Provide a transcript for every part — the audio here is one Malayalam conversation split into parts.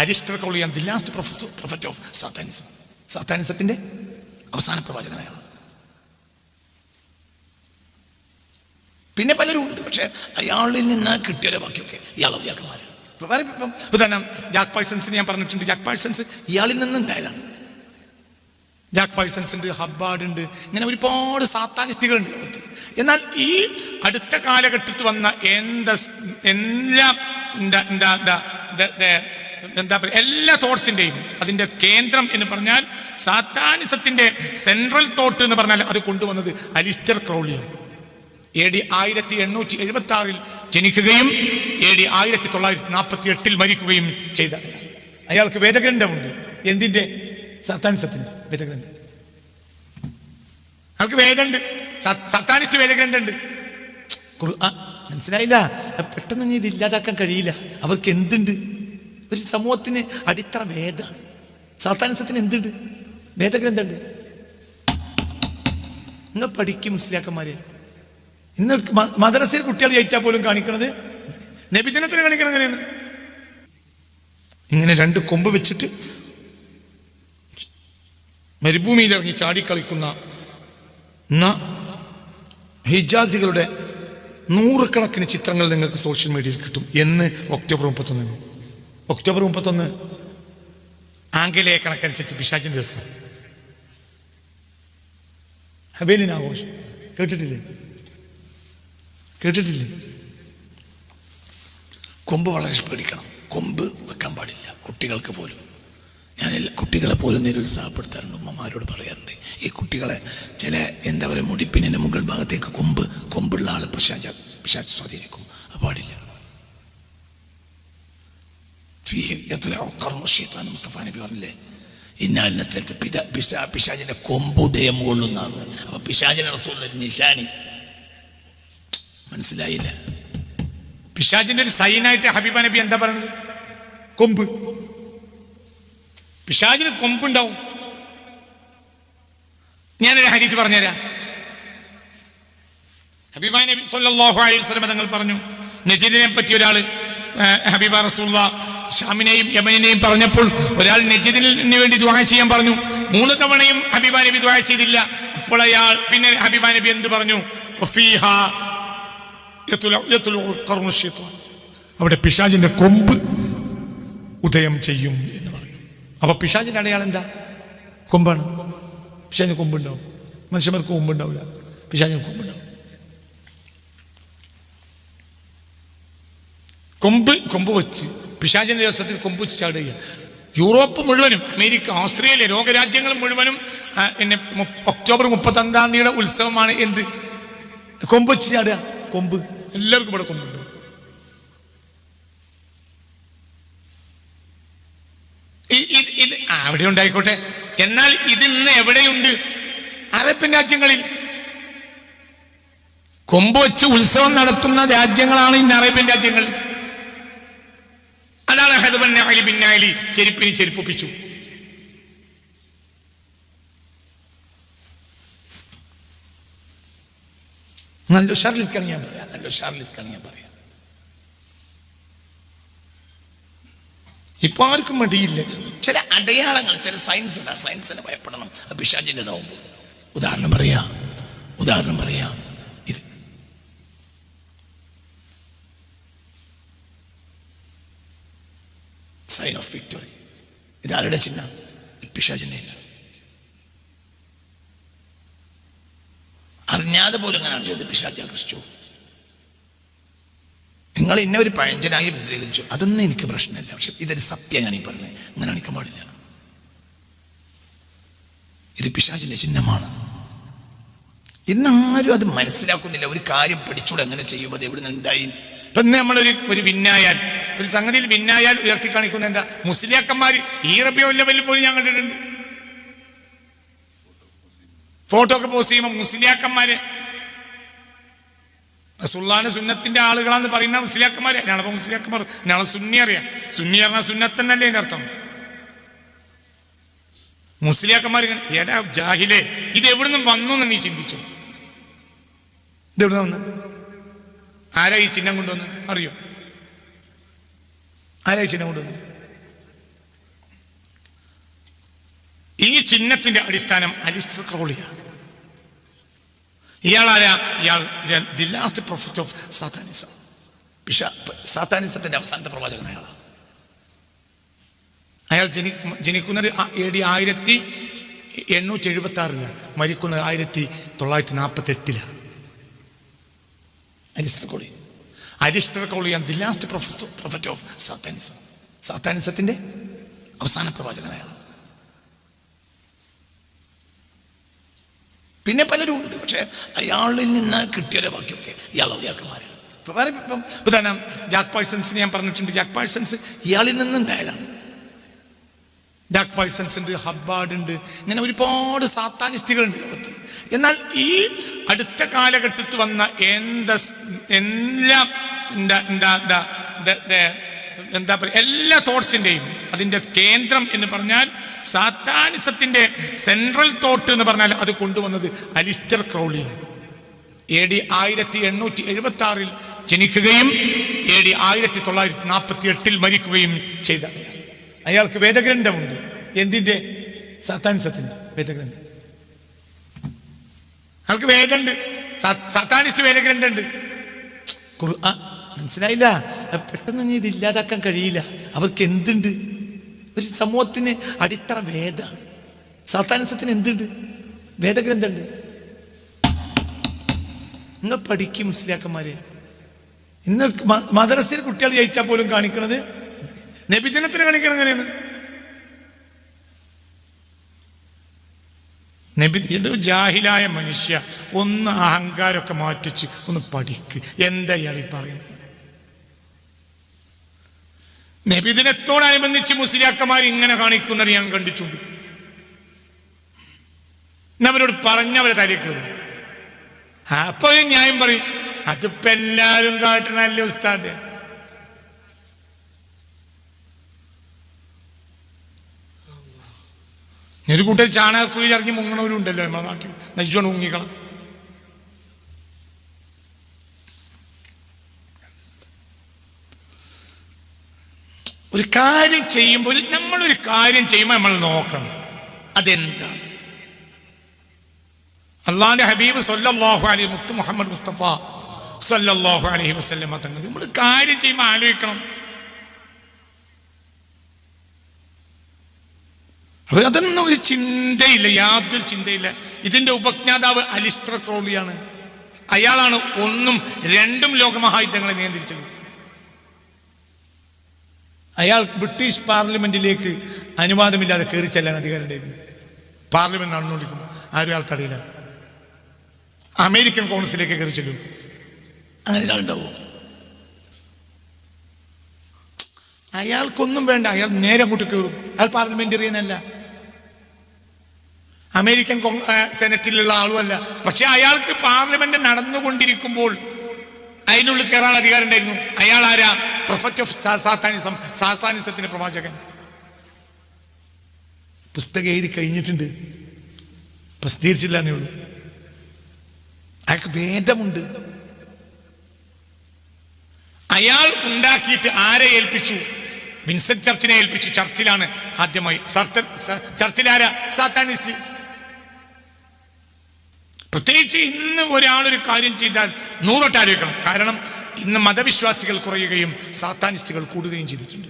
അരിസ്റ്റർ കൊള്ളിയാണ് the last professor prophet of Satanism സാത്താനിസത്തിന്റെ അവസാന പ്രവാചകൻ പിന്നെ പലരും ഉണ്ട് പക്ഷെ അയാളിൽ നിന്ന് കിട്ടിയ ബാക്കിയൊക്കെ ഇയാൾ ഇപ്പം ഉദാഹരണം ജാക്ക് പാഴ്സൺസിന് ഞാൻ പറഞ്ഞിട്ടുണ്ട്. ജാക്ക് പാഴ്സൺസ് ഇയാളിൽ നിന്നുണ്ടായതാണ് ജാക്ക് പാഴ്സൺസ് ഉണ്ട് ഹബ്ബാഡ് ഉണ്ട് ഇങ്ങനെ ഒരുപാട് സാത്താനിസ്റ്റുകളുണ്ട് ലോകത്ത്. എന്നാൽ ഈ അടുത്ത കാലഘട്ടത്തിൽ വന്ന എന്താ എല്ലാം എന്താ എന്താ എന്താ എന്താ പറയുക എല്ലാ തോട്ട്സിന്റെയും അതിന്റെ കേന്ദ്രം എന്ന് പറഞ്ഞാൽ സാത്താനിസത്തിന്റെ സെൻട്രൽ തോട്ട് എന്ന് പറഞ്ഞാൽ അത് കൊണ്ടുവന്നത് അലിസ്റ്റർ ക്രൗളിയാണ്. എ ഡി ആയിരത്തി എണ്ണൂറ്റി എഴുപത്തി ആറിൽ ജനിക്കുകയും എ ഡി ആയിരത്തി തൊള്ളായിരത്തി നാൽപ്പത്തി എട്ടിൽ മരിക്കുകയും ചെയ്ത അയാൾ. അയാൾക്ക് വേദഗ്രന്ഥമുണ്ട്. എന്തിന്റെ? സത്താനിസത്തിന്റെ വേദഗ്രന്ഥം. അയാൾക്ക് വേദമുണ്ട്. സത്താനിസ്റ്റ് വേദഗ്രന്ഥമുണ്ട്. മനസ്സിലായില്ല? പെട്ടെന്ന് ഇത് ഇല്ലാതാക്കാൻ കഴിയില്ല. അവർക്ക് എന്തുണ്ട്? ഒരു സമൂഹത്തിന് അടിത്തറ വേദമാണ് സാത്താനിസത്തിന് എന്തുണ്ട്? വേദഗ്രന്ഥമുണ്ട് നിങ്ങൾ പഠിക്കും മുസ്ലിയാക്കന്മാരെ. ഇന്ന് മദ്രസയിൽ കുട്ടികൾ ജയിച്ചാൽ പോലും കാണിക്കണത് നബിദിനത്തിന് കാണിക്കണത് എങ്ങനെയാണ്? ഇങ്ങനെ രണ്ട് കൊമ്പ് വെച്ചിട്ട് മരുഭൂമിയിൽ ഇറങ്ങി ചാടിക്കളിക്കുന്ന ഹിജാസികളുടെ നൂറുകണക്കിന് ചിത്രങ്ങൾ നിങ്ങൾക്ക് സോഷ്യൽ മീഡിയയിൽ കിട്ടും എന്ന് ഒക്ടോബർ മുപ്പത്തൊന്നിന്. ഒക്ടോബർ മുപ്പത്തൊന്ന്. ആംഗലേയ കണക്കനുസരിച്ച് പിശാചിന്റെ ദിവസം. ആഘോഷം. കേട്ടിട്ടില്ലേ? കേട്ടിട്ടില്ലേ? കൊമ്പ് വളരെ പേടിക്കണം. കൊമ്പ് വെക്കാൻ പാടില്ല. കുട്ടികൾക്ക് പോലും. ഞാൻ കുട്ടികളെ പോലും നിരുത്സാഹപ്പെടുത്താറുണ്ട് ഉമ്മമാരോട് പറയാറുണ്ട്. ഈ കുട്ടികളെ ചില എന്താ പറയുക മുടിപ്പിനെ മുകൾ ഭാഗത്തേക്ക് കൊമ്പ് കൊമ്പുള്ള ആൾ പിശാച പിശാച സ്വാധീനിക്കും. അത് പാടില്ല. മുസ്തഫ നബി പറഞ്ഞില്ലേ ഇന്നാലിന സ്ഥലത്ത് പിത പിശാ പിശാചിന്റെ കൊമ്പുദയം കൊള്ളുന്നതാണ് അപ്പൊ പിശാചിന്റെ റസൂലുള്ള ഒരു നിശാനി മനസ്സിലായില്ല പിശാചിന്റെ ഒരു സൈനായിട്ട് ഹബീബ നബി എന്താ പറയുന്നത് കൊമ്പ് പിശാചിന് കൊമ്പുണ്ടാവും ഞാനൊരു ഹരീത് പറഞ്ഞുതരാം. ഹബീബ നബി സല്ലാഹു അലൈഹി വസല്ലം തങ്ങൾ പറഞ്ഞു നജീദിനെ പറ്റി ഒരാൾ ഹബീബ റസൂള്ള ഷാമിനെയും യമനെയും പറഞ്ഞപ്പോൾ ഒരാൾ നജീദിന് വേണ്ടി ദുആ ചെയ്യാൻ പറഞ്ഞു. മൂന്ന് തവണയും ഹബീബ നബി ദുആ ചെയ്തില്ല. അപ്പോൾ അയാൾ പിന്നെ ഹബീബ നബി എന്ത് പറഞ്ഞു. അവിടെ പിശാചിന്റെ കൊമ്പ് ഉദയം ചെയ്യും എന്ന് പറഞ്ഞു. അപ്പൊ പിശാചിന്റെ അടയാളം എന്താ? കൊമ്പാണ്. പിശാജിന് കൊമ്പുണ്ടാവും. മനുഷ്യന്മാർക്ക് കൊമ്പുണ്ടാവില്ല. പിശാചിന് കൊമ്പുണ്ടാവും. കൊമ്പ് കൊമ്പ് വെച്ച് പിശാചിന്റെ ദിവസത്തിൽ കൊമ്പ് വെച്ച് ചാടുക യൂറോപ്പ് മുഴുവനും അമേരിക്ക ഓസ്ട്രേലിയ ലോകരാജ്യങ്ങൾ മുഴുവനും പിന്നെ ഒക്ടോബർ മുപ്പത്തൊന്നാം തീയതിയുടെ ഉത്സവമാണ് എന്ത്? കൊമ്പ് വെച്ച് ചാടുക. കൊമ്പ്. എല്ലാവർക്കും ഇവിടെ കൊമ്പുണ്ട്. ഇത് അവിടെ ഉണ്ടായിക്കോട്ടെ. എന്നാൽ ഇതിന്ന് എവിടെയുണ്ട്? അറബ് രാജ്യങ്ങളിൽ. കൊമ്പ് വെച്ച് ഉത്സവം നടത്തുന്ന രാജ്യങ്ങളാണ് ഇന്ന് അറേബ്യൻ രാജ്യങ്ങൾ. ചെരുപ്പിന് ചെരുപ്പിച്ചു നല്ല ഉഷാറിലിരിക്കണം ഞാൻ പറയാം നല്ല ഉഷാറിലിരിക്കണം ഞാൻ പറയാം. ഇപ്പൊ ആർക്കും മടിയില്ല. ചില അടയാളങ്ങൾ ചില സയൻസ് സയൻസിന് ഭയപ്പെടണം. പിശാചിന്റെതാവുമ്പോൾ ഉദാഹരണം പറയാ ഉദാഹരണം പറയാം ഇത് സൈൻ ഓഫ് വിക്ടറി ഇതാരുടെ ചിഹ്നം? പിശാചിന്റെ അറിഞ്ഞാതെ പോലും അങ്ങനെയാണ് ചെയ്തത് പിശാജ് ആകർഷിച്ചു നിങ്ങൾ ഇന്ന ഒരു പഴഞ്ചനായി മുദ്രീകരിച്ചു. അതൊന്നും എനിക്ക് പ്രശ്നമില്ല. പക്ഷെ ഇതൊരു സത്യം ഞാൻ ഈ പറഞ്ഞത്. അങ്ങനെ അണിക്കാൻ പാടില്ല. ഇത് പിശാജിന്റെ ചിഹ്നമാണ്. ഇന്നാരും അത് മനസ്സിലാക്കുന്നില്ല. ഒരു കാര്യം പഠിച്ചൂടെ എങ്ങനെ ചെയ്യുമ്പോൾ അത് എവിടെ നിന്നുണ്ടായി ഇപ്പൊ ഇന്ന് നമ്മളൊരു ഒരു വിന്നായാൽ ഒരു സംഗതിയിൽ വിന്നായാൽ ഉയർത്തി കാണിക്കുന്ന എന്താ? മുസ്ലിയാക്കന്മാർ ഈ റബിയോ ലെവലിൽ പോലും ഞാൻ കണ്ടിട്ടുണ്ട്. ഫോട്ടോ ഒക്കെ പോസ്റ്റ് ചെയ്യുമ്പോൾ മുസ്ലിയാക്കന്മാര് സുല്ലാന സുന്നത്തിന്റെ ആളുകളാന്ന് പറയുന്ന മുസ്ലിയാക്കന്മാരെ ഞാനപ്പോ മുസ്ലിയാക്കന്മാർ ഞാളെ സുന്നി അറിയാം. സുന്നി പറഞ്ഞ സുന്നത്തന്നല്ലേ എന്റെ അർത്ഥം? മുസ്ലിയാക്കന്മാർ എടാ ജാഹിലേ ഇത് എവിടുന്ന് വന്നു നീ ചിന്തിച്ചു? ഇത് എവിടുന്ന് വന്ന് ആരാ ഈ ചിഹ്നം കൊണ്ടുവന്ന് അറിയോ? ആരാ ഈ ചിഹ്നം കൊണ്ടുവന്ന് ഈ ചിഹ്നത്തിന്റെ അടിസ്ഥാനം അലിസ്റ്റർ ഇയാൾ ഇയാളാരാ ഇയാൾ the last prophet of Satanism. സാത്താനിസത്തിന്റെ അവസാനത്തെ പ്രവാചകൻ അയാളാണ് അയാൾ ജനി ജനിക്കുന്നത് എ ഡി ആയിരത്തി എണ്ണൂറ്റി എഴുപത്തി ആറിലാണ് മരിക്കുന്നത് ആയിരത്തി തൊള്ളായിരത്തി നാൽപ്പത്തി എട്ടിലാണ് Aleister Crowley. Aleister Crowley and the last professor prophet of Satanism സാത്താനിസത്തിന്റെ അവസാന പ്രവാചകൻ അയാളാണ് പിന്നെ പലരും ഉണ്ട്. പക്ഷേ അയാളിൽ നിന്ന് കിട്ടിയൊരു ബാക്കിയൊക്കെ ഇയാൾ ഒരാക്കുമാരെ ഇപ്പം വേറെ ഇപ്പം ഉദാഹരണം ജാക്ക് പാഴ്സൺസിന് ഞാൻ പറഞ്ഞിട്ടുണ്ട്. ജാക്ക് പാഴ്സൺസ് ഇയാളിൽ നിന്നുണ്ടായതാണ് ജാക്ക് പാഴ്സൺസ് ഉണ്ട് ഹബ്ബാർഡ് ഉണ്ട്. ഇങ്ങനെ ഒരുപാട് സാത്താനിസ്റ്റുകളുണ്ട് ലോകത്ത്. എന്നാൽ ഈ അടുത്ത കാലഘട്ടത്തിൽ വന്ന എന്താ എല്ലാം എന്താ എന്താ എന്താ എന്താ പറയുക എല്ലാ തോട്ട്സിന്റെയും അതിന്റെ കേന്ദ്രം എന്ന് പറഞ്ഞാൽ സാത്താനിസത്തിന്റെ സെൻട്രൽ തോട്ട് എന്ന് പറഞ്ഞാൽ അത് കൊണ്ടുവന്നത് അലിസ്റ്റർ ക്രൗളിയാണ്. എ ഡി ആയിരത്തി എണ്ണൂറ്റി എഴുപത്തി ആറിൽ ജനിക്കുകയും എ ഡി ആയിരത്തി തൊള്ളായിരത്തി നാൽപ്പത്തി എട്ടിൽ മരിക്കുകയും ചെയ്ത അയാൾ. അയാൾക്ക് വേദഗ്രന്ഥമുണ്ട്. എന്തിന്റെ? സാത്താനിസത്തിന്റെ വേദഗ്രന്ഥം. അയാൾക്ക് വേദമുണ്ട് സത്താനിസ്റ്റ് വേദഗ്രന്ഥുണ്ട് ഖുർആൻ മനസ്സിലായില്ല. പെട്ടെന്ന് ഇത് ഇല്ലാതാക്കാൻ കഴിയില്ല. അവർക്ക് എന്തുണ്ട്? ഒരു സമൂഹത്തിന് അടിത്തറ വേദമാണ് സാത്താനിസത്തിന് എന്തുണ്ട്? വേദഗ്രന്ഥുണ്ട് നിങ്ങൾ പഠിക്കും മുസ്ലിയാക്കന്മാരെ. ഇന്ന് മദ്രസയിൽ കുട്ടികൾ ജയിച്ചാൽ പോലും കാണിക്കണത്? നബിദിനത്തിന് കാണിക്കണത് എങ്ങനെയാണ്? നബി ഇത് ജാഹിലായ മനുഷ്യ ഒന്ന് അഹങ്കാരമൊക്കെ മാറ്റിച്ച് ഒന്ന് പഠിക്ക്. എന്താ ഈ പറയുന്നത്? നബിദിനത്തോടനുബന്ധിച്ച് മുസ്ലിയാക്കന്മാർ ഇങ്ങനെ കാണിക്കുന്നത് ഞാൻ കണ്ടിട്ടുണ്ട്. അവരോട് പറഞ്ഞവരെ കയറും. അപ്പൊ ന്യായം പറയും അതിപ്പോ എല്ലാരും കാട്ടണല്ലേ ഉസ്താദ്? ഒരു കൂട്ടർ ചാണകക്കുയിൽ ഇറങ്ങി മുങ്ങണവരും ഉണ്ടല്ലോ നമ്മുടെ നാട്ടിൽ. നയിച്ചോണ്ട് മുങ്ങിക്കള. ഒരു കാര്യം ചെയ്യുമ്പോൾ നമ്മൾ ഒരു കാര്യം ചെയ്യുമ്പോൾ നമ്മൾ നോക്കണം. അതെന്താണ്? അള്ളാന്റെ ഹബീബ് സൊല്ലാഹു അലൈഹി മുത്ത് മുഹമ്മദ് മുസ്തഫ സൊല്ലാഹു അലഹി വസ്ലമ തങ്ങൾ. നമ്മൾ കാര്യം ചെയ്യുമ്പോൾ ആലോചിക്കണം. അതൊന്നും ഒരു ചിന്തയില്ല യാതൊരു ചിന്തയില്ല. ഇതിന്റെ ഉപജ്ഞാതാവ് അലിസ്ത്ര ക്രോളിയാണ് അയാളാണ് ഒന്നും രണ്ടും ലോകമഹായുദ്ധങ്ങളെ നിയന്ത്രിച്ചത്. അയാൾ ബ്രിട്ടീഷ് പാർലമെന്റിലേക്ക് അനുവാദമില്ലാതെ കയറി ചെല്ലാൻ അധികാരം ഉണ്ടായിരുന്നു പാർലമെന്റ് നടന്നുകൊണ്ടിരിക്കുന്നു ആരും അയാൾ തടയില്ല. അമേരിക്കൻ കോൺഗ്രസിലേക്ക് കയറി ചെല്ലും. അങ്ങനെ ഒരാളുണ്ടാവും അയാൾക്കൊന്നും വേണ്ട അയാൾ നേരെ അങ്ങോട്ട് കയറും അയാൾ പാർലമെന്ററിയനല്ല. അമേരിക്കൻ സെനറ്റിലുള്ള ആളുമല്ല. പക്ഷെ അയാൾക്ക് പാർലമെന്റ് നടന്നുകൊണ്ടിരിക്കുമ്പോൾ അതിനുള്ളിൽ കയറാൻ അധികാരം ഉണ്ടായിരുന്നു അയാൾ ആരാ? പ്രൊഫറ്റ് ഓഫ് സാത്താനിസം സാത്താനിസത്തിന്റെ പ്രവാചകൻ. പുസ്തകം എഴുതി കഴിഞ്ഞിട്ടുണ്ട്. പ്രസിദ്ധീകരിച്ചില്ല എന്നേ ഉള്ളൂ. അയാൾക്ക് ഭേദമുണ്ട് അയാൾ ഉണ്ടാക്കിയിട്ട് ആരെ ഏൽപ്പിച്ചു? വിൻസെന്റ് ചർച്ചിനെ ഏൽപ്പിച്ചു. ചർച്ചിലാണ് ആദ്യമായി. ചർച്ചിലാരാ? സാത്താനിസ്റ്റ്. പ്രത്യേകിച്ച് ഇന്ന് ഒരാളൊരു കാര്യം ചെയ്താൽ നൂറോട്ട് ആലോചിക്കണം. കാരണം ഇന്ന് മതവിശ്വാസികൾ കുറയുകയും സാത്താനിസ്റ്റുകൾ കൂടുകയും ചെയ്തിട്ടുണ്ട്.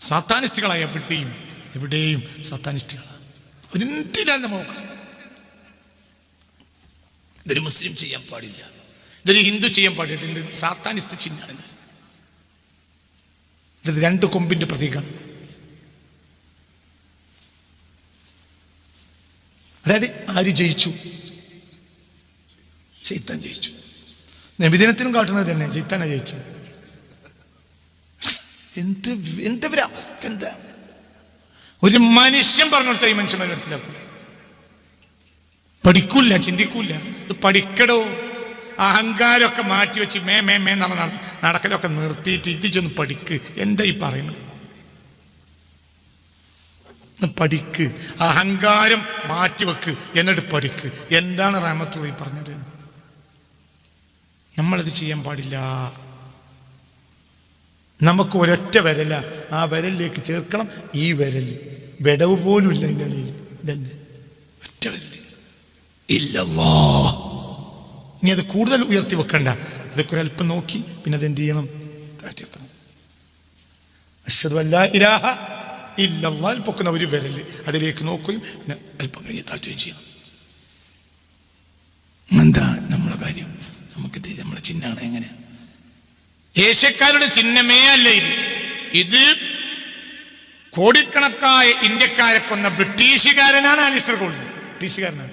സാത്താനിസ്റ്റുകളായ എവിടെയും എവിടെയും സാത്താനിസ്റ്റുകളാണ് നമ്മൾ നോക്കണം. ഇതൊരു മുസ്ലിം ചെയ്യാൻ പാടില്ല. ഇതൊരു ഹിന്ദു ചെയ്യാൻ പാടില്ല. ഇത് സാത്താനിസ്റ്റ് ചിഹ്നമാണിത്. ഇത് രണ്ട് കൊമ്പിന്റെ പ്രതീകമാണ് അതായത് ആര് ജയിച്ചു? ചൈത്താൻ ജയിച്ചു. നബിദിനത്തിനും കാട്ടുന്നത് തന്നെ ചൈത്താന ജയിച്ചു. എന്ത് എന്ത് അവസ്ഥ എന്താ? ഒരു മനുഷ്യൻ പറഞ്ഞു കൊടുത്ത ഈ മനുഷ്യന്മാർ മനസ്സിലാക്കും. പഠിക്കൂല ചിന്തിക്കൂല ഇത് പഠിക്കടോ? അഹങ്കാരമൊക്കെ മാറ്റി വെച്ച് മേ മേ മേ നട നടക്കലൊക്കെ നിർത്തിയിട്ട് ഇത് ചെന്ന് പഠിക്ക്. എന്താ ഈ പറയുന്നത്? പഠിക്ക്. അഹങ്കാരം മാറ്റിവെക്ക്. എന്നിട്ട് പഠിക്ക്. എന്താണ് റാമത്തുള്ളി പറഞ്ഞത്? നമ്മളത് ചെയ്യാൻ പാടില്ല. നമുക്ക് ഒരൊറ്റ വിരല. ആ വിരലിലേക്ക് ചേർക്കണം. ഈ വിരൽ വിടവ് പോലും ഇല്ല അതിന്റെ ഇടയിൽ. ഒറ്റ വിരൽ ഇല്ലല്ലോ ഇനി അത് കൂടുതൽ ഉയർത്തി വെക്കണ്ട. അതൊക്കെ ഒരല്പം നോക്കി. പിന്നെ അതെന്ത് ചെയ്യണം? കാറ്റി വെക്കണം അശ്വതല്ല അല്ലാ ഇലാഹ പൊക്കുന്ന ഒരു വിരൽ അതിലേക്ക് നോക്കുകയും പിന്നെ അല്പം കഴിഞ്ഞ് താഴ്ത്തുകയും ചെയ്യണം. എന്താ നമ്മളെ കാര്യം? നമുക്ക് നമ്മളെ ചിഹ്നമാണ് എങ്ങനെ ഏഷ്യക്കാരുടെ ചിഹ്നമേ അല്ല ഇത്. ഇത് കോടിക്കണക്കായ ഇന്ത്യക്കാരെ കൊന്ന ബ്രിട്ടീഷുകാരനാണ് അലിസ്റ്റർ ഗോൾഡ്. ബ്രിട്ടീഷുകാരനാണ്.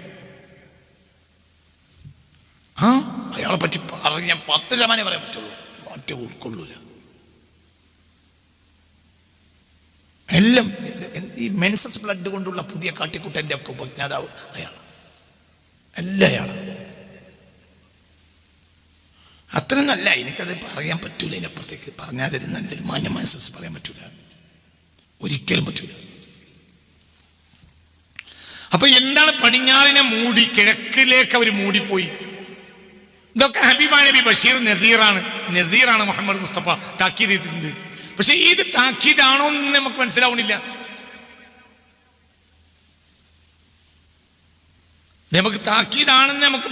ആ? അയാളെ പറ്റി പറഞ്ഞ പത്ത് ശതമാനം പറയാൻ പറ്റുള്ളൂ. മാറ്റം ഉൾക്കൊള്ളൂല. എല്ലാം ഈ മെൻസസ് ബ്ലഡ് കൊണ്ടുള്ള പുതിയ കാട്ടിക്കുട്ടന്റെ ഒക്കെ ഉപജ്ഞാതാവ് അയാൾ എല്ലാം അയാൾ അത്ര നല്ല എനിക്കത് പറയാൻ പറ്റൂല ഇതിനപ്പുറത്തേക്ക്. പറഞ്ഞാൽ അതിന് നല്ലൊരു മാന്യ മനസ്സസ് പറയാൻ പറ്റൂല. ഒരിക്കലും പറ്റൂല. അപ്പൊ എന്താണ് പടിഞ്ഞാറിനെ മൂടി കിഴക്കിലേക്ക് അവർ മൂടിപ്പോയി? ഇതൊക്കെ ഹബീബാ നബി ബഷീർ നദീറാണ്. നദീറാണ് മുഹമ്മദ് മുസ്തഫ താക്കീത് ചെയ്തിട്ടുണ്ട്. പക്ഷെ ഇത് താക്കീതാണോ എന്ന് നമുക്ക് മനസ്സിലാവണില്ല നമുക്ക് താക്കീതാണെന്ന് നമുക്ക്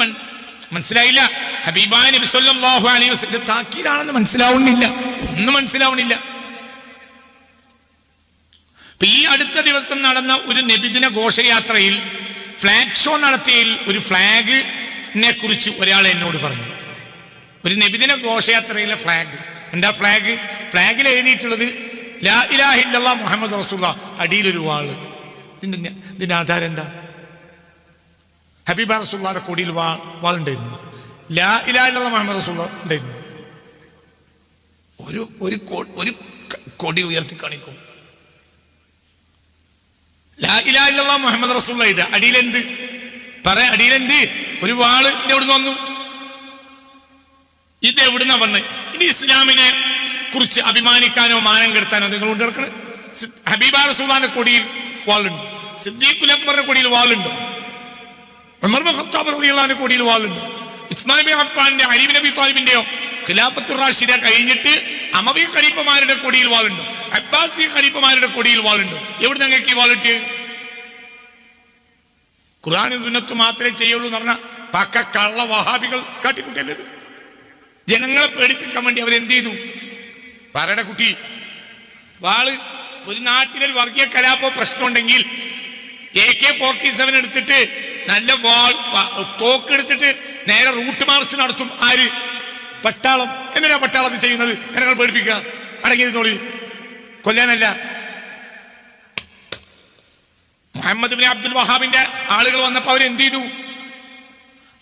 മനസ്സിലായില്ല. ഹബീബായ നബി സല്ലല്ലാഹു അലൈഹി വസല്ലം താക്കീതാണെന്ന് മനസ്സിലാവുന്നില്ല. ഒന്നും മനസ്സിലാവണില്ല ഈ അടുത്ത ദിവസം നടന്ന ഒരു നബിദിന ഘോഷയാത്രയിൽ ഫ്ലാഗ് ഷോ നടത്തിയതിൽ ഒരു ഫ്ലാഗിനെ കുറിച്ച് ഒരാൾ എന്നോട് പറഞ്ഞു. ഒരു നബിദിന ഘോഷയാത്രയിലെ ഫ്ലാഗ് എന്താ ഫ്ലാഗ് ഫ്ലാഗിൽ എഴുതിയിട്ടുള്ളത് ലാ ഇലാഹില്ല മുഹമ്മദ് റസൂല അടിയിലൊരു വാൾ. ഇതിന്റെ ന- ഇതിന്റെ ആധാരം എന്താ? ഹബീബ റസൂള്ളാന്റെ കൊടിയിൽ വാ വാളുണ്ടായിരുന്നു. ലാ ഇലാഹില്ല മുഹമ്മദ് റസൂള്ള ഉണ്ടായിരുന്നു. ഒരു ഒരു ഒരു കൊടി ഉയർത്തി കാണിക്കും. ലാ ഇലാഹില്ല മുഹമ്മദ് റസൂള്ള ഇത് അടിയിലെന്ത്? പറ അടിയിലെന്ത്? ഒരു വാൾ ഇത് എവിടുന്ന് വന്നു? ഇത് എവിടുന്ന വന്ന്? ഇനി ഇസ്ലാമിനെ കുറിച്ച് അഭിമാനിക്കാനോ മാനം കെടുത്താനോ നിങ്ങൾ കൊണ്ട് നടക്കണത് ഹബീബ റസൂലാന്റെ കൊടിയിൽ വാളുണ്ട്. സിദ്ദീഖുൽ അക്ബറിന്റെ കൊടിയിൽ വാളുണ്ട്. ഖത്താബ് കൊടിയിൽ വാളുണ്ട്. ഇസ്മാബി ബിൻ അഫ്ഫാന്റെ നബി താലിബിന്റെയോ ഖിലാഫത്തുർ റാഷിദ കഴിഞ്ഞിട്ട് അമവി ഖലീഫമാരുടെ കൊടിയിൽ വാളുണ്ട്. അബ്ബാസി ഖലീഫമാരുടെ കൊടിയിൽ വാളുണ്ട്. എവിടെ നിങ്ങൾക്ക് ഈ വാളിട്ട്? ഖുർആാനും സുന്നത്ത് മാത്രമേ ചെയ്യുള്ളൂ എന്ന് പറഞ്ഞ പക്ക കള്ള വഹാബികൾ കാട്ടിക്കുട്ടിയല്ലേ? ജനങ്ങളെ പേടിപ്പിക്കാൻ വേണ്ടി അവരെന്ത് ചെയ്തു? പറയുടെ കുട്ടി. വാൾ ഒരു നാട്ടിലെ വർഗീയ കലാപോ പ്രശ്നമുണ്ടെങ്കിൽ എ കെ ഫോർട്ടി സെവൻ എടുത്തിട്ട് നല്ല വാൾ തോക്ക് എടുത്തിട്ട് നേരെ റൂട്ട് മാർച്ച് നടത്തും. ആര്? പട്ടാളം. എന്തിനാ പട്ടാളം ഇത് ചെയ്യുന്നത്? ജനങ്ങൾ പേടിപ്പിക്കുക. അടങ്ങിയിരുന്നോളി കൊല്ലാനല്ല. മുഹമ്മദ് ബിൻ അബ്ദുൽ വഹാബിന്റെ ആളുകൾ വന്നപ്പോ അവർ എന്ത് ചെയ്തു?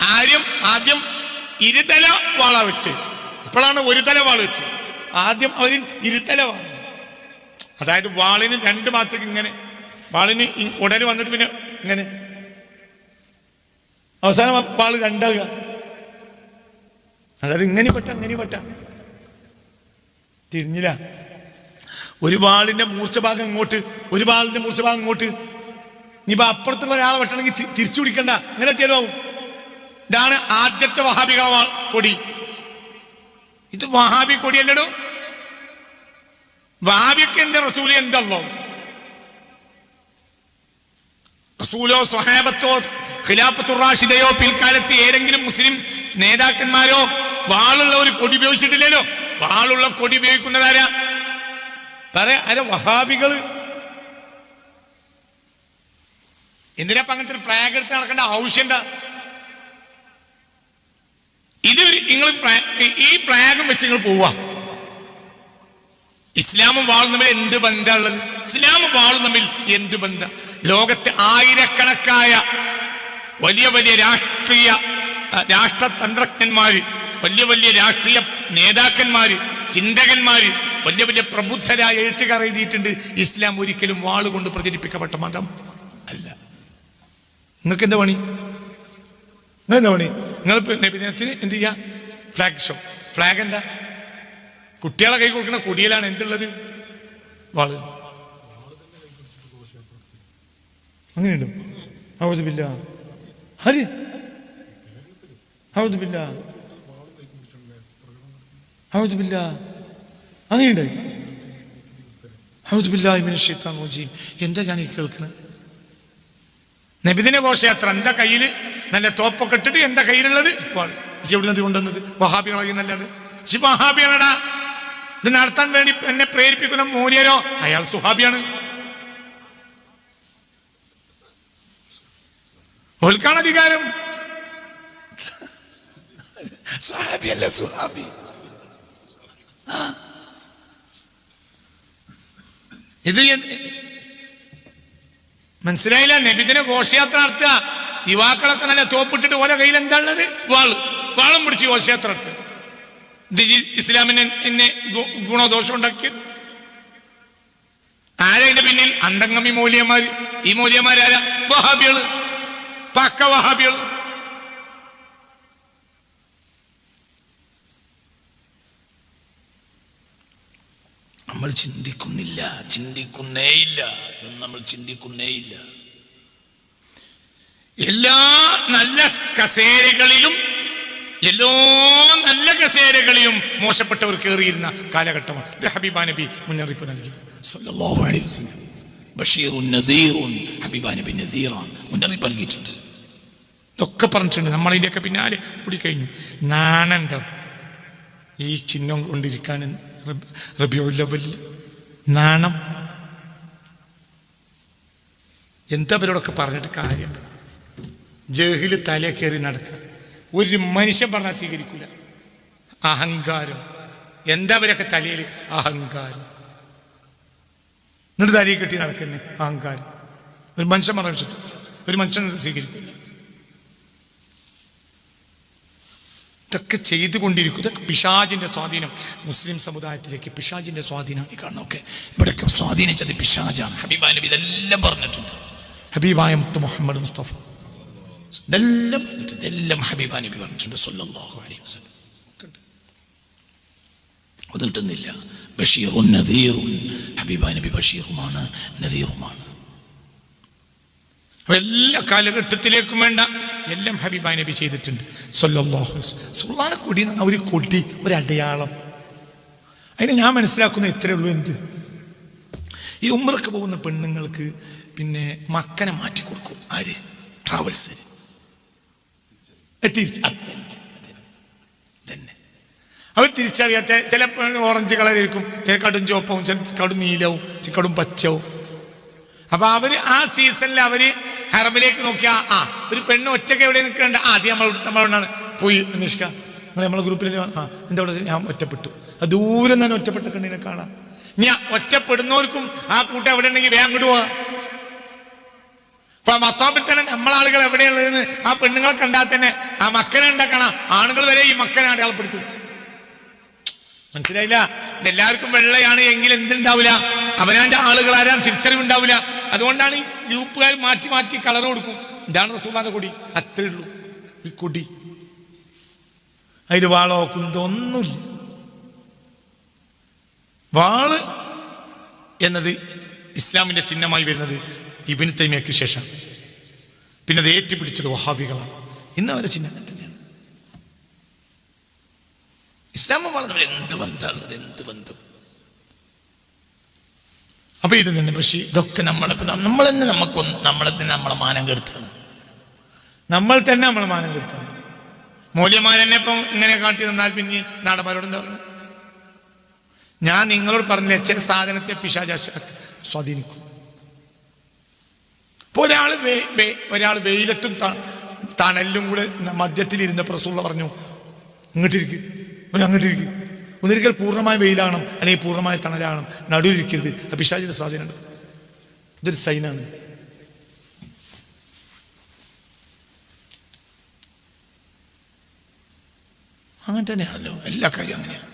ആര്യം ആദ്യം ഇരുതല വാള വെച്ച്. ഇപ്പോഴാണ് ഒരു തല വാൾ വെച്ച്. ആദ്യം അവർ ഇരുതല വാള അതായത് വാളിന് രണ്ട് ഭാഗത്തേക്ക് ഇങ്ങനെ. വാളിന് ഉടനെ വന്നിട്ട് പിന്നെ ഇങ്ങനെ. അവസാനം വാൾ രണ്ടാകുക അതായത് ഇങ്ങനെ പെട്ട അങ്ങനെ പെട്ട. തിരിഞ്ഞില്ല. ഒരു വാളിന്റെ മൂർച്ച ഭാഗം ഇങ്ങോട്ട് ഒരു വാളിന്റെ മൂർച്ച ഭാഗം ഇങ്ങോട്ട്. ഇനിയിപ്പോ അപ്പുറത്തുള്ള ഒരാളെ വെട്ടണമെങ്കിൽ തിരിച്ചു പിടിക്കണ്ട. ഇങ്ങനെ ആവും. ഇതാണ് ആദ്യത്തെ വഹാബിക കൊടി ഇത് വഹാബി കൊടിയല്ലടോ. വഹാബിക്ക് എന്റെ റസൂൽ എന്തല്ലോ റസൂലോ സ്വഹാബത്തോ ഖിലാഫത്തു റാഷിദയോ പിൽക്കാലത്ത് ഏതെങ്കിലും മുസ്ലിം നേതാക്കന്മാരോ വാളുള്ള ഒരു കൊടി ഉപയോഗിച്ചിട്ടില്ലല്ലോ. വാളുള്ള കൊടി ഉപയോഗിക്കുന്നതാരാ പറയാ ആരാ വഹാബികൾ? എന്തിനാ അങ്ങനത്തെ ഫ്ലാഗ് എടുത്ത് നടക്കേണ്ട ആവശ്യം എന്താ? ഇത് നിങ്ങൾ ഈ ഫ്ലാഗും വെച്ച് നിങ്ങൾ പോവുക. ഇസ്ലാമും വാളും തമ്മിൽ എന്ത് ബന്ധമുള്ളത് ഇസ്ലാമും വാളും തമ്മിൽ എന്ത് ബന്ധം? ലോകത്തെ ആയിരക്കണക്കായ വലിയ വലിയ രാഷ്ട്രീയ രാഷ്ട്രതന്ത്രജ്ഞന്മാര് വലിയ വലിയ രാഷ്ട്രീയ നേതാക്കന്മാര് ചിന്തകന്മാര് വലിയ വലിയ പ്രബുദ്ധരായ എഴുത്തുകാർ എഴുതിയിട്ടുണ്ട്. ഇസ്ലാം ഒരിക്കലും വാളുകൊണ്ട് പ്രചരിപ്പിക്കപ്പെട്ട മതം അല്ല. നിങ്ങൾക്ക് എന്താ പണി? എന്താ പണി? നിങ്ങൾ നബിദിനത്തിന് എന്ത് ചെയ്യുക ഫ്ലാഗ് ഷോ ഫ്ലാഗ് എന്താ? കുട്ടികളെ കൈ കൊടുക്കുന്ന കൊടിയിലാണ് എന്തുള്ളത്? വാൾ. അങ്ങനെയുണ്ടോ. ഔദുബില്ല. ഹരി. ഔദുബില്ല. ഔദുബില്ല. അങ്ങനെയുണ്ട്. റജീം. എന്താ ഞാൻ ഈ കേൾക്കുന്നത് നബിദിന ഘോഷയാത്ര എന്താ കയ്യിൽ നല്ല തോപ്പൊക്കെ ഇട്ടിട്ട് എന്താ കയ്യിലുള്ളത്? എവിടുന്നത് കൊണ്ടുവന്നത്? വഹാബികളായി നല്ലത്. ഇജ്ജ് വഹാബിയാണടാ ഇത് നടത്താൻ വേണ്ടി എന്നെ പ്രേരിപ്പിക്കുന്ന മൂല്യരോ? അയാൾ സുഹാബിയാണ്. ഓൽക്കാണ് അധികാരം. സുഹാബി? ആ. ഇത് മനസ്സിലായില്ല. നബിദിനെ ഘോഷയാത്ര നടത്തുക. യുവാക്കളൊക്കെ നല്ല തോപ്പിട്ടിട്ട് ഓരോ കയ്യിൽ എന്താണത് വാൾ. വാളും പിടിച്ച് ക്ഷേത്രത്ത് ഇസ്ലാമിന് എന്നെ ഗുണദോഷം ഉണ്ടാക്കി ദോഷം ഉണ്ടാക്കിയത് ആരാ ഇതിന്റെ പിന്നിൽ? അണ്ടങ്ങമി മൂല്യന്മാര്. ഈ മൂല്യന്മാരാരാ? വഹാബികൾ. പക്ക വഹാബികൾ. നമ്മൾ ചിന്തിക്കുന്നില്ല. ചിന്തിക്കുന്നേയില്ല. ഇതൊന്നും നമ്മൾ ചിന്തിക്കുന്നേയില്ല. എല്ലാ നല്ല കസേരകളിലും എല്ലാ നല്ല കസേരകളിലും മോശപ്പെട്ടവർ കയറിയിരുന്ന കാലഘട്ടമാണ്. ഇത് ഹബീബാ നബി മുന്നറിയിപ്പ് നൽകി ബഷീറുൻ നദീറുൻ. ഹബീബാ നബി നദീറാണ് മുന്നറിയിപ്പ് നൽകിയിട്ടുണ്ട്. ഇതൊക്കെ പറഞ്ഞിട്ടുണ്ട്. നമ്മളതിന്റെയൊക്കെ പിന്നാലെ കൂടിക്കഴിഞ്ഞു. നാണുണ്ടോ ഈ ചിഹ്നം കൊണ്ടിരിക്കാൻ റബിയുള്ളവല്ല നാണം. എന്താ അവരോടൊക്കെ പറഞ്ഞിട്ട് കാര്യം? ജഹിൽ തല കയറി നടക്കുക. ഒരു മനുഷ്യൻ പറഞ്ഞാൽ സ്വീകരിക്കില്ല അഹങ്കാരം. എന്താ അവരൊക്കെ തലയിൽ അഹങ്കാരം. എന്നിട്ട് തലയിൽ കെട്ടി നടക്കുന്നേ? അഹങ്കാരം. ഒരു മനുഷ്യൻ പറഞ്ഞ വിശ്വസിക്കില്ല ഒരു മനുഷ്യൻ സ്വീകരിക്കില്ല ഇതൊക്കെ ചെയ്തുകൊണ്ടിരിക്കും ഇതൊക്കെ പിശാജിന്റെ സ്വാധീനം. മുസ്ലിം സമുദായത്തിലേക്ക് പിശാജിന്റെ സ്വാധീനമാണ്. ഈ കാണുന്നൊക്കെ ഇവിടെയൊക്കെ സ്വാധീനിച്ചത് പിശാജാണ് ഹബീബായ നബി ഇതെല്ലാം പറഞ്ഞിട്ടുണ്ട്. ഹബീബായ മുത്ത് മുഹമ്മദ് മുസ്തഫ. ഇതെല്ലാം പറഞ്ഞിട്ടുണ്ട് ഇതെല്ലാം ഹബീബാ നബി പറഞ്ഞിട്ടുണ്ട് സല്ലല്ലാഹു അലൈഹി വസല്ലം. അത് കിട്ടുന്നില്ല. ബഷീറുൻ നദീറുൻ. ഹബീബാ നബി ബഷീറുമാണ് നദീറുമാണ്. എല്ലാ കാലഘട്ടത്തിലേക്കും വേണ്ട. എല്ലാം ഹബീബാ നബി ചെയ്തിട്ടുണ്ട്. വസല്ലം. സുൽത്താന കൊടി എന്ന് ഒരു കൊടി ഒരു അടയാളം. അതിന് ഞാൻ മനസ്സിലാക്കുന്ന ഇത്രയേ ഉള്ളൂ എന്ത്? ഈ ഉമ്രക്ക് പോകുന്ന പെണ്ണുങ്ങൾക്ക് പിന്നെ മക്കനെ മാറ്റി കൊടുക്കും ആര്? ട്രാവൽസ്. അവർ തിരിച്ചറിയാത്ത ചില ഓറഞ്ച് കളറായിരിക്കും ചില കടും ചുവപ്പവും ചില കടും നീലവും ചില കടും പച്ചവും. അപ്പൊ അവർ ആ സീസണിൽ അവർ ഹറമിലേക്ക് നോക്കിയാ ആ ഒരു പെണ്ണ് ഒറ്റയ്ക്ക് എവിടെ നിൽക്കണ്ട ആദ്യം നമ്മൾ നമ്മളോടാണ്. പോയി അന്വേഷിക്ക. നമ്മളെ ഗ്രൂപ്പിൽ ആ എന്താ ഞാൻ ഒറ്റപ്പെട്ടു. അത് ദൂരം തന്നെ ഒറ്റപ്പെട്ട കണ്ണിനെ കാണാം. ഞാൻ ഒറ്റപ്പെടുന്നവർക്കും ആ കൂട്ടം എവിടെ ഉണ്ടെങ്കിൽ വേഗം അങ്ങോട്ട് പോവാം. ഇപ്പൊ മത്താപ്പിൽ തന്നെ നമ്മളാളുകൾ എവിടെയുള്ളതെന്ന് ആ പെണ്ണുങ്ങളെ കണ്ടാൽ തന്നെ ആ മക്കനെ ഉണ്ടാക്കണം. ആണുങ്ങൾ വരെ ഈ മക്കനെ അടയാളപ്പെടുത്തും. മനസ്സിലായില്ല? എല്ലാവർക്കും വെള്ളയാണ് എങ്കിൽ എന്തുണ്ടാവില്ല അവനാന്റെ ആളുകൾ ആരാൻ തിരിച്ചറിവുണ്ടാവില്ല അതുകൊണ്ടാണ് ഈ ഗ്രൂപ്പുകാർ മാറ്റി മാറ്റി കളർ കൊടുക്കും. ഇതാണ് റസൂലാന്റെ കൊടി. അത്രേ ഉള്ളൂ. ഈ കൊടി. അതിൽ വാളോ കുന്തോ വാൾ എന്നത് ഇസ്ലാമിന്റെ ചിഹ്നമായി വരുന്നത് ഇബിന് തൈമയ്ക്ക് ശേഷം. പിന്നെ അത് ഏറ്റുപിടിച്ചത് വഹാബികളാണ്. ഇന്ന് അവരെ ചിഹ്നം തന്നെയാണ്. ഇസ്ലാം വളർന്നവർ എന്ത് ബന്ധമുള്ളത് എന്ത് ബന്ധം? അപ്പൊ ഇത് തന്നെ പക്ഷേ ഇതൊക്കെ നമ്മളിപ്പോ നമ്മൾ തന്നെ നമുക്കൊന്ന് നമ്മളെ തന്നെ നമ്മളെ മാനം കെടുത്താണ്. നമ്മൾ തന്നെ നമ്മളെ മാനം കെടുത്താണ്. മൂല്യമാരെന്നെ ഇപ്പം ഇങ്ങനെ കാട്ടി തന്നാൽ പിന്നെ നാടന്മാരോട് എന്താ പറയുക ഞാൻ നിങ്ങളോട് പറഞ്ഞില്ല ചില സാധനത്തെ പിശാചാശ സ്വാധീനിക്കും. ഇപ്പൊ ഒരാൾ ഒരാൾ വെയിലത്തും തണലിലും കൂടെ മധ്യത്തിലിരുന്ന പ്രസൂള്ള പറഞ്ഞു ഇങ്ങോട്ടിരിക്ക് അങ്ങോട്ടിരിക്കു. ഒന്നിരിക്കൽ പൂർണമായ വെയിലാണ് അല്ലെങ്കിൽ പൂർണമായ തണലാണ്. നടുവിരിക്കരുത് അഭിഷാചിന്റെ സ്വാധീനം ഇതൊരു സൈനാണ്. അങ്ങനെ തന്നെയാണല്ലോ. എല്ലാ കാര്യവും അങ്ങനെയാണ്.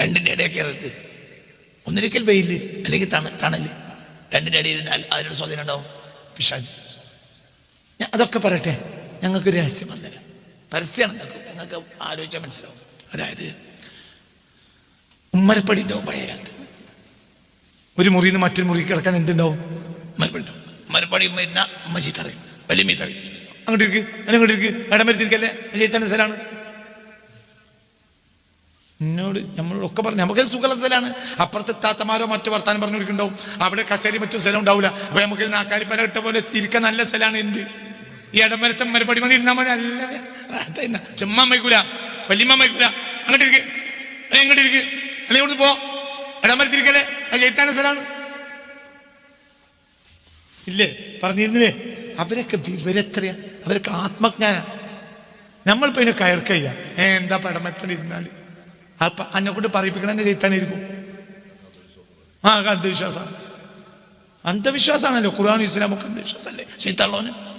രണ്ടിന്റെ ഇടയിൽ കയറരുത് ഒന്നിരിക്കൽ വെയിൽ അല്ലെങ്കിൽ തണൽ രണ്ടിന്റെ ഇടയിൽ അതിനൊരു സ്വാധീനം ഉണ്ടാവും? പിശാജ്. അതൊക്കെ പറയട്ടെ? ഞങ്ങൾക്ക് രഹസ്യം പറഞ്ഞുതരാം പരസ്യമാണ് ഞങ്ങൾക്ക്. ഞങ്ങൾക്ക് ആലോചിച്ചാൽ മനസ്സിലാവും. അതായത് ഉമ്മരപ്പടി ഉണ്ടാവും പഴയ കാലത്ത് ഒരു മുറിയിൽ നിന്ന് മറ്റൊരു മുറി കിടക്കാൻ എന്തുണ്ടാവും? ഉമ്മരപ്പടി ഉണ്ടാവും. ഉമ്മരപ്പടി ഉമ്മ ഇരുന്ന ഉമ്മ ചീത്തറിയും. വലിയ മീത്തറിയും. അങ്ങോട്ട് അങ്ങോട്ടിരിക്കും അങ്ങോട്ടിരിക്കും അങ്ങോട്ട് ഇരിക്ക്. ഇടം വരുത്തിരിക്കല്ലേ? ചീത്തന്റെ സ്ഥലമാണ്. എന്നോട് നമ്മളോടൊക്കെ പറഞ്ഞു. നമുക്ക് സുഖമുള്ള സ്ഥലമാണ്. അപ്പുറത്ത് താത്തമാരോ മറ്റോ വർത്താനം പറഞ്ഞു കൊടുക്കുന്നുണ്ടാവും അവിടെ കസേരി മറ്റും സ്ഥലം ഉണ്ടാവില്ല അപ്പൊ നമുക്ക് നാക്കാലിപ്പല ഇട്ട പോലെ ഇരിക്കാൻ നല്ല സ്ഥലമാണ് എന്ത്? ഈ ഇടമരത്തെ മരപ്പടി മണി ഇരുന്നാൽ മതി. നല്ല ചെമ്മ മൈക്കൂല വല്യമ്മ മൈക്കൂല അങ്ങോട്ട് ഇരിക്ക്. അല്ലെ ഇങ്ങോട്ട് ഇരിക്ക്. അല്ലെ ഇവിടുന്ന് പോ. ഇടമരത്തിരിക്കല്ലേ അല്ലെ എത്താന സ്ഥലമാണ്. ഇല്ലേ? പറഞ്ഞിരുന്നില്ലേ? അവരൊക്കെ വിവരത്രയാ അവരൊക്കെ ആത്മജ്ഞാന. നമ്മളിപ്പോ ഇതിനെ കയർക്കയ്യ എന്താ പടമത്തിലിരുന്നാൽ അപ്പൊ അന്നെ കൊണ്ട് പറയിപ്പിക്കണ ചെയ്ത്താനിരിക്കും ആ അന്ധവിശ്വാസമാണ്. അന്ധവിശ്വാസമാണല്ലോ. ഖുർആൻ ഇസ്ലാമൊക്കെ അന്ധവിശ്വാസമല്ലേ? ചെയ്ത്തള്ളോന്